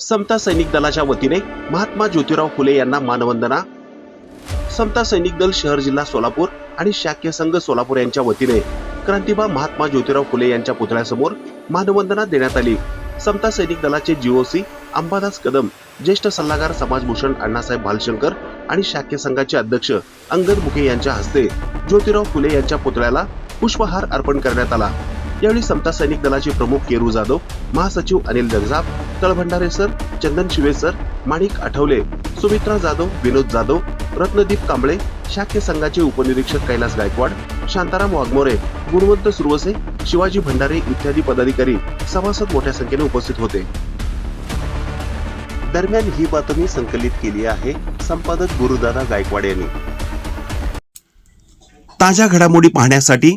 समता सैनिक दलाच्या वतीने महात्मा ज्योतिराव फुले यांना मानवंदना. समता सैनिक दल शहर जिल्हा सोलापूर आणि शाक्य संघ सोलापूर यांच्या वतीने क्रांतिबा महात्मा ज्योतिराव फुले यांच्या पुतळ्यासमोर मानवंदना देण्यात आली. समता सैनिक दलाचे जीओसी अंबादास कदम ज्येष्ठ सल्लागार समाजभूषण अण्णासाहेब भालशंकर आणि शाक्य संघाचे अध्यक्ष अंगद मुखे यांच्या हस्ते ज्योतिराव फुले यांच्या पुतळ्याला पुष्पहार अर्पण करण्यात आला. यावेळी समता सैनिक दलाचे प्रमुख केरू जाधव महासचिव अनिल जगजाप तळभंडारे सर चंदन शिवे सर माणिक आठवले सुमित्रा जाधव विनोद जाधव रत्नदीप कांबळे शाक्य संघाचे उपनिरीक्षक कैलास गायकवाड शांताराम वाघमोरे गुणवंत सुरवसे शिवाजी भंडारे इत्यादी पदाधिकारी सभासद मोठ्या संख्येने उपस्थित होते. दरम्यान ही बातमी संकलित केली आहे संपादक गुरुदादा गायकवाड यांनी. ताज्या घडामोडी पाहण्यासाठी